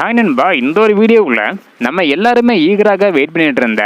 Hi நண்பா இந்த ஒரு வீடியோவில் நம்ம எல்லாருமே ஈகராக வெயிட் பண்ணிட்டு இருந்த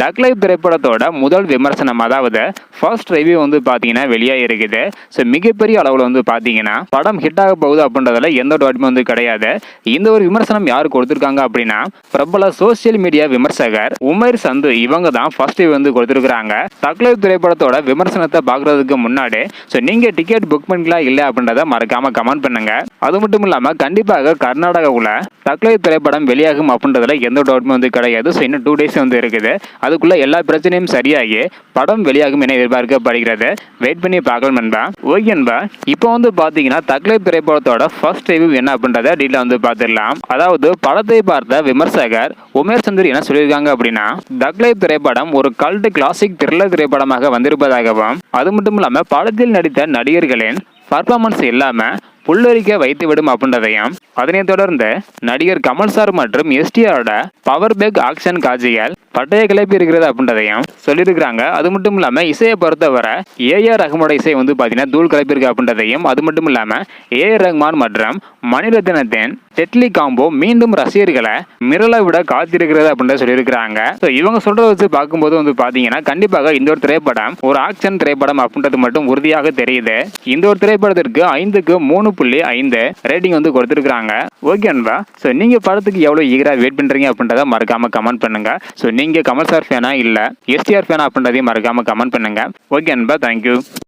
தக் லைஃப் திரைப்படத்தோட முதல் விமர்சனம் அதாவது ஃபர்ஸ்ட் ரிவ்யூ வந்து பார்த்தீங்கன்னா வெளியாக இருக்குது. ஸோ மிகப்பெரிய அளவில் வந்து பார்த்தீங்கன்னா படம் ஹிட் ஆக போகுது அப்படின்றதுல எந்த ஒரு டவுட்டுமே வந்து கிடையாது. இந்த ஒரு விமர்சனம் யார் கொடுத்துருக்காங்க அப்படின்னா பிரபல சோசியல் மீடியா விமர்சகர் உமர் சந்து இவங்க தான் ஃபர்ஸ்ட் ரிவ்யூ வந்து கொடுத்துருக்குறாங்க. தக் லைஃப் திரைப்படத்தோட விமர்சனத்தை பார்க்குறதுக்கு முன்னாடி ஸோ நீங்கள் டிக்கெட் புக் பண்ணிக்கலாம் இல்லை அப்படின்றத மறக்காமல் கமெண்ட் பண்ணுங்கள் அது மட்டும் இல்லாமல் கண்டிப்பாக கர்நாடகாவில் தக்லை திரைப்படம் வெளியாகும் அப்படின்றதுல எந்த டவுட்டுமே வந்து கிடையாது. ஸோ இன்னும் டூ டேஸ் வந்து இருக்குது. அதுக்குள்ளே எல்லா பிரச்சனையும் சரியாகி படம் வெளியாகும் என எதிர்பார்க்கப்படுகிறது. வெயிட் பண்ணி பார்க்கலாம் நண்பா. ஓகே நண்பா. இப்போ வந்து பார்த்தீங்கன்னா தக்லை திரைப்படத்தோட ஃபர்ஸ்ட் ரிவ்யூ என்ன அப்படின்றத டீட்டில் வந்து பார்த்துடலாம். அதாவது படத்தை பார்த்த விமர்சகர் உமேர் சந்தர் என்ன சொல்லியிருக்காங்க அப்படின்னா தக்லை திரைப்படம் ஒரு கல்ட் கிளாசிக் த்ரில்லர் திரைப்படமாக வந்திருப்பதாகவும் அது மட்டும் இல்லாமல் படத்தில் நடித்த நடிகர்களின் பர்ஃபார்மன்ஸ் இல்லாமல் புல்லரிக்க வைத்து விடும் அப்படின்றதையும் அதனைத் தொடர்ந்து நடிகர் கமல் சார் மற்றும் எஸ்டிஆரோட பவர் பேக் ஆக்ஷன் காட்சிகள் பட்டைய கிளப்பி இருக்கிறது அப்படின்றதையும் சொல்லியிருக்கிறாங்க. அது மட்டும் இல்லாமல் இசையை பொறுத்தவரை ஏஆர் ரஹ்மானோட இசை வந்து பார்த்தீங்கன்னா தூள் கிளப்பியிருக்கு அப்படின்றதையும் அது மட்டும் இல்லாமல் ஏஆர் ரஹ்மான் மற்றும் மணிரத்னத்தின் டெட்லி காம்போ மீண்டும் ரசிகர்களை மிரளை விட காத்திருக்கிறது அப்படின்றத சொல்லியிருக்கிறாங்க. ஸோ இவங்க சொல்கிறத வச்சு பார்க்கும்போது வந்து பார்த்தீங்கன்னா கண்டிப்பாக இந்த ஒரு திரைப்படம் ஒரு ஆக்ஷன் திரைப்படம் அப்படின்றது மட்டும் உறுதியாக தெரியுது. இந்த ஒரு திரைப்படத்திற்கு ஐந்துக்கு மூணு புள்ளி ஐந்து ரேட்டிங் வந்து கொடுத்துருக்காங்க ஓகே அன்பா. ஸோ நீங்கள் படத்துக்கு எவ்வளோ ஈகராக வெயிட் பண்ணுறீங்க அப்படின்றத மறக்காம கமெண்ட் பண்ணுங்க. ஸோ நீங்கள் கமல் சார் ஃபேனா இல்லை? எஸ்டிஆர் ஃபேனா அப்படின்றதையும் மறக்காம கமெண்ட் பண்ணுங்க. ஓகே அன்பா தேங்க்யூ